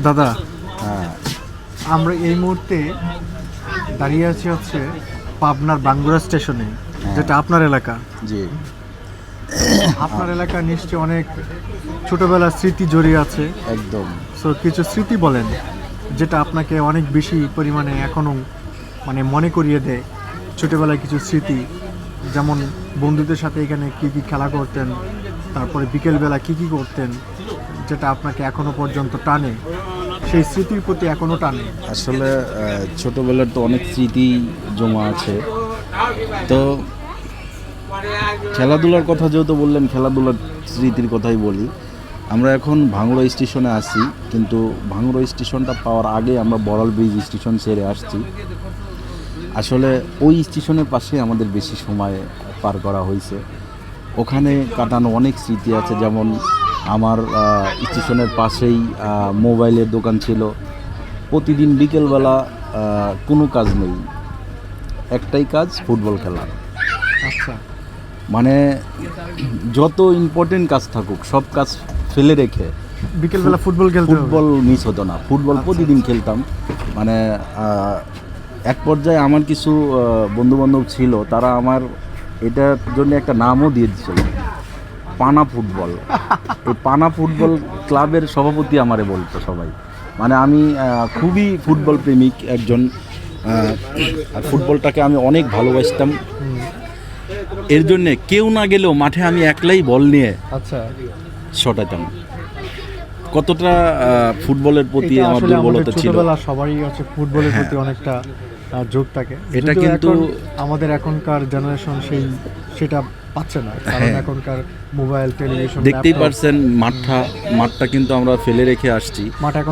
দাদা হ্যাঁ আমরা এই মুহূর্তে দাঁড়িয়ে আছি হচ্ছে পাবনার বাঙ্গুরা স্টেশনে যেটা আপনার এলাকা। জি। আপনার এলাকা নিশ্চয়ই অনেক ছোটবেলার স্মৃতি জড়িয়ে আছে। একদম। সো কিছু স্মৃতি বলেন যেটা আপনাকে অনেক বেশি পরিমাণে এখনও মানে মনে করিয়ে দেয়। ছোটবেলায় কিছু স্মৃতি যেমন বন্ধুদের সাথে এখানে কি কি খেলা করতেন তারপরে বিকেলবেলা কি কি করতেন যেটা আপনাকে এখনও পর্যন্ত টানে, সেই স্মৃতির প্রতি এখনও টানে। আসলে ছোটবেলার তো অনেক স্মৃতি জমা আছে। তো খেলাধুলার কথা যেহেতু বললেন, খেলাধুলার স্মৃতির কথাই বলি। আমরা এখন ভাঙড়া স্টেশনে আছি, কিন্তু ভাঙড়া স্টেশনটা পাওয়ার আগে আমরা বড়াল ব্রিজ স্টেশন সেরে আসছি। আসলে, ওই স্টেশনের পাশে আমাদের বেশি সময় পার করা হয়েছে। ওখানে কাটানো অনেক স্মৃতি আছে, যেমন আমার স্টেশনের পাশেই মোবাইলের দোকান ছিল। প্রতিদিন বিকেলবেলা কোনো কাজ নেই। একটাই কাজ ফুটবল খেলা। আচ্ছা। মানে যত ইম্পর্টেন্ট কাজ থাকুক সব কাজ ফেলে রেখে বিকেলবেলা ফুটবল খেলতে ফুটবল মিস হতো না। ফুটবল প্রতিদিন খেলতাম। মানে এক পর্যায়ে আমার কিছু বন্ধু বান্ধব ছিল তারা আমার এটার জন্য একটা নামও দিয়ে দিচ্ছিল পানা ফুটবল। এই পানা ফুটবল ক্লাবের সভাপতি আমারে বলতো সবাই। মানে আমি খুবই ফুটবল প্রেমিক একজন আর ফুটবলটাকে আমি অনেক ভালোবাসতাম। এর জন্যে কেউ না গেলেও মাঠে আমি একলাই বল নিয়ে আচ্ছা। শটাইতাম কতটা ফুটবলের প্রতি আমার দুর্বলতা ছিল? ছোটবেলা সবারই আছে ফুটবলের হ্যাঁ। প্রতি অনেকটা যোগ থাকে। এটা কিন্তু- আমাদের এখনকার জেনারেশন সেই সেটা পাচ্ছে না। কারণ হ্যাঁ। এখনকার মোবাইল টেলিভিশন দেখতেই পারছেন মাঠটা মাঠটা কিন্তু আমরা ফেলে রেখে আসছি।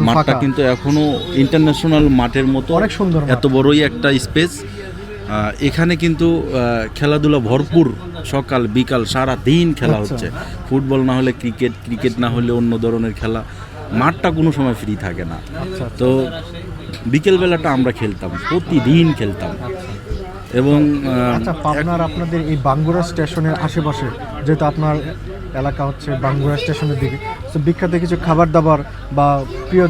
মাঠটা কিন্তু এখনও ইন্টারন্যাশনাল মাঠের মতো অনেক সুন্দর এত বড়ই একটা স্পেস এখানে কিন্তু খেলাধুলা ভরপুর সকাল বিকাল সারা দিন খেলা আচ্ছা। হচ্ছে। ফুটবল না হলে ক্রিকেট ক্রিকেট না হলে অন্য ধরনের খেলা। মাঠটা কোনো সময় ফ্রি থাকে না। আচ্ছা তো বিকেলবেলাটা আমরা খেলতাম প্রতিদিন খেলতাম। এবং আচ্ছা পাবনার আপনাদের এই বাঙ্গুরা স্টেশনের আশেপাশে যেহেতু আপনার এলাকা হচ্ছে বাঙ্গুরা স্টেশনের দিকে। তো বিখ্যাত কিছু খাবার দাবার বা প্রিয়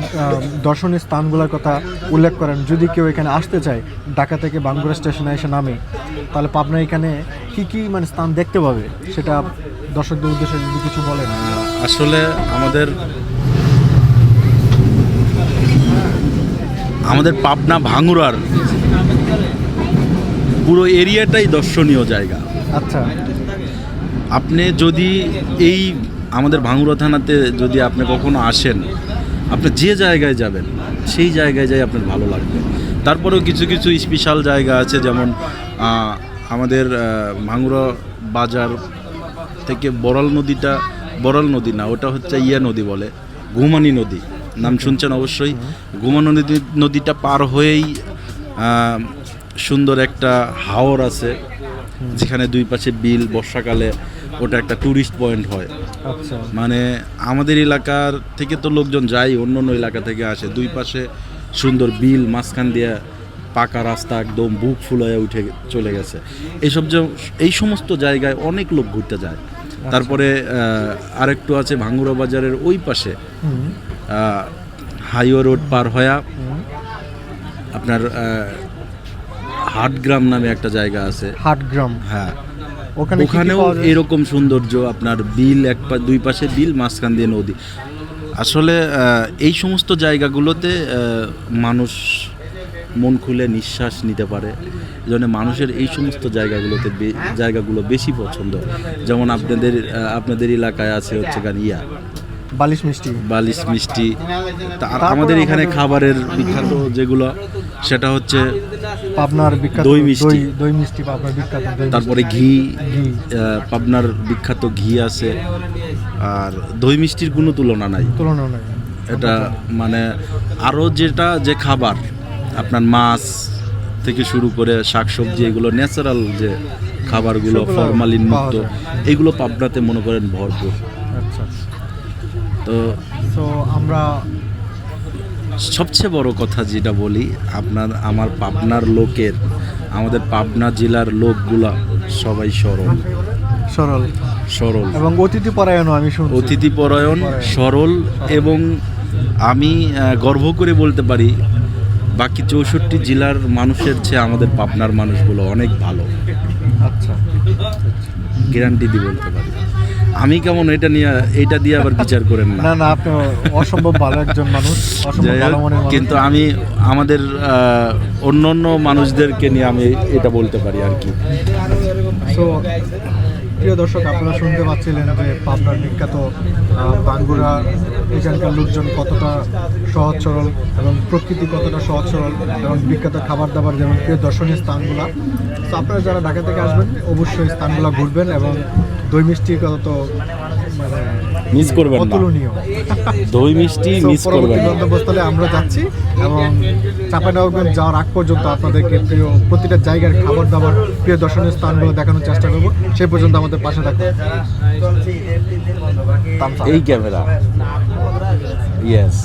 দর্শনীয় স্থানগুলোর কথা উল্লেখ করেন। যদি কেউ এখানে আসতে চায় ঢাকা থেকে বাঙ্গুরা স্টেশনে এসে নামে তাহলে পাবনা এখানে কি কি মানে স্থান দেখতে পাবে? সেটা দর্শকদের উদ্দেশ্যে যদি কিছু বলেন। আসলে আমাদের আমাদের পাবনা ভাঙুরার পুরো এরিয়াটাই দর্শনীয় জায়গা। আচ্ছা। আপনি যদি এই আমাদের ভাঙুরা থানাতে যদি আপনি কখনো আসেন, আপনি যে জায়গায় যাবেন, সেই জায়গায় যাই আপনার ভালো লাগবে। তারপরেও কিছু কিছু স্পেশাল জায়গা আছে, যেমন আমাদের ভাঙুরা বাজার থেকে বড়াল নদীটা, বড়াল নদী না, ওটা হচ্ছে ইয়া নদী বলে, ঘুমানি নদী। নাম শুনছেন অবশ্যই? ঘুমানি নদী, নদীটা পার হয়েই সুন্দর একটা হাওর আছে। যেখানে দুই পাশে বিল বর্ষাকালে ওটা একটা ট্যুরিস্ট পয়েন্ট হয়। আচ্ছা। মানে আমাদের এলাকার থেকে তো লোকজন যায় অন্য অন্য এলাকা থেকে আসে। দুই পাশে সুন্দর বিল মাঝখান দিয়ে পাকা রাস্তা একদম বুক ফুলায় উঠে চলে গেছে। এইসব যে এই সমস্ত জায়গায় অনেক লোক ঘুরতে যায়। তারপরে আরেকটু আছে ভাঙ্গুরা বাজারের ওই পাশে। হাইওয়ে রোড পার হয়া আপনার হাটগ্রাম নামে একটা জায়গা আছে। হাটগ্রাম। হ্যাঁ। ওখানে ওখানেও এরকম সৌন্দর্য আপনার বিল এক পা দুই পাশে বিল মাঝখান দিয়ে নদী। আসলে এই সমস্ত জায়গাগুলোতে মানুষ মন খুলে নিঃশ্বাস নিতে পারে। জন্য মানুষের এই সমস্ত জায়গাগুলোতে জায়গাগুলো বেশি পছন্দ। যেমন আপনাদের আপনাদের এলাকায় আছে হচ্ছে গান ইয়া। বালিশ মিষ্টি। বালিশ মিষ্টি। আর আমাদের এখানে খাবারের বিখ্যাত যেগুলো সেটা হচ্ছে পাবনার বিখ্যাত দই মিষ্টি। দই- মিষ্টি পাবনার বিখ্যাত তারপরে ঘি পাবনার বিখ্যাত ঘি আছে। আর দই মিষ্টির কোনো তুলনা নাই। তুলনা নাই। এটা মানে আরও যেটা যে খাবার আপনার মাছ থেকে শুরু করে শাকসবজি এগুলো ন্যাচারাল যে খাবারগুলো ফরমালিন মুক্ত এগুলো পাবনাতে মনে করেন ভরপুর। আচ্ছা। তো তো আমরা সবচেয়ে বড় কথা যেটা বলি আপনার আমার পাবনার লোকের আমাদের পাবনা জেলার লোকগুলা সবাই সরল। সরল। সরল। এবং অতিথি পরায়ণ আমি শুনছি। অতিথি পরায়ণ সরল এবং আমি গর্ব করে বলতে পারি বাকি চৌষট্টি জেলার মানুষের চেয়ে আমাদের পাবনার মানুষগুলো অনেক ভালো। আচ্ছা। গ্যারান্টি দিয়ে বলতে পারি। আমি কেমন এটা নিয়ে এটা দিয়ে আবার বিচার করেন না। না না আপনি অসম্ভব ভালো একজন মানুষ কিন্তু আমি আমাদের অন্য অন্য মানুষদেরকে নিয়ে আমি এটা বলতে পারি আর কি। প্রিয় দর্শক, আপনারা শুনতে পাচ্ছিলেন যে পাবনার বিখ্যাত বাঙ্গুরা, এখানকার লোকজন কতটা সহজ সরল এবং প্রকৃতি কতটা সহজ সরল এবং বিখ্যাত খাবার দাবার যেমন প্রিয় দর্শনীয় স্থানগুলো। তো আপনারা যারা ঢাকা থেকে আসবেন, অবশ্যই স্থানগুলো ঘুরবেন এবং দই মিষ্টি কত মিস করবেন না। অতুলনীয়। দই মিষ্টি মিস করবেন না। গন্তব্যস্থলে আমরা যাচ্ছি এবং চাপানগঞ্জ যাওয়ার আগ পর্যন্ত আপনাদেরকে প্রিয় প্রতিটা জায়গার খাবার দাবার প্রিয় দর্শনীয় স্থানগুলো দেখানোর চেষ্টা করব। সেই পর্যন্ত আমাদের পাশে থাকুন। এই ক্যামেরা। ইয়েস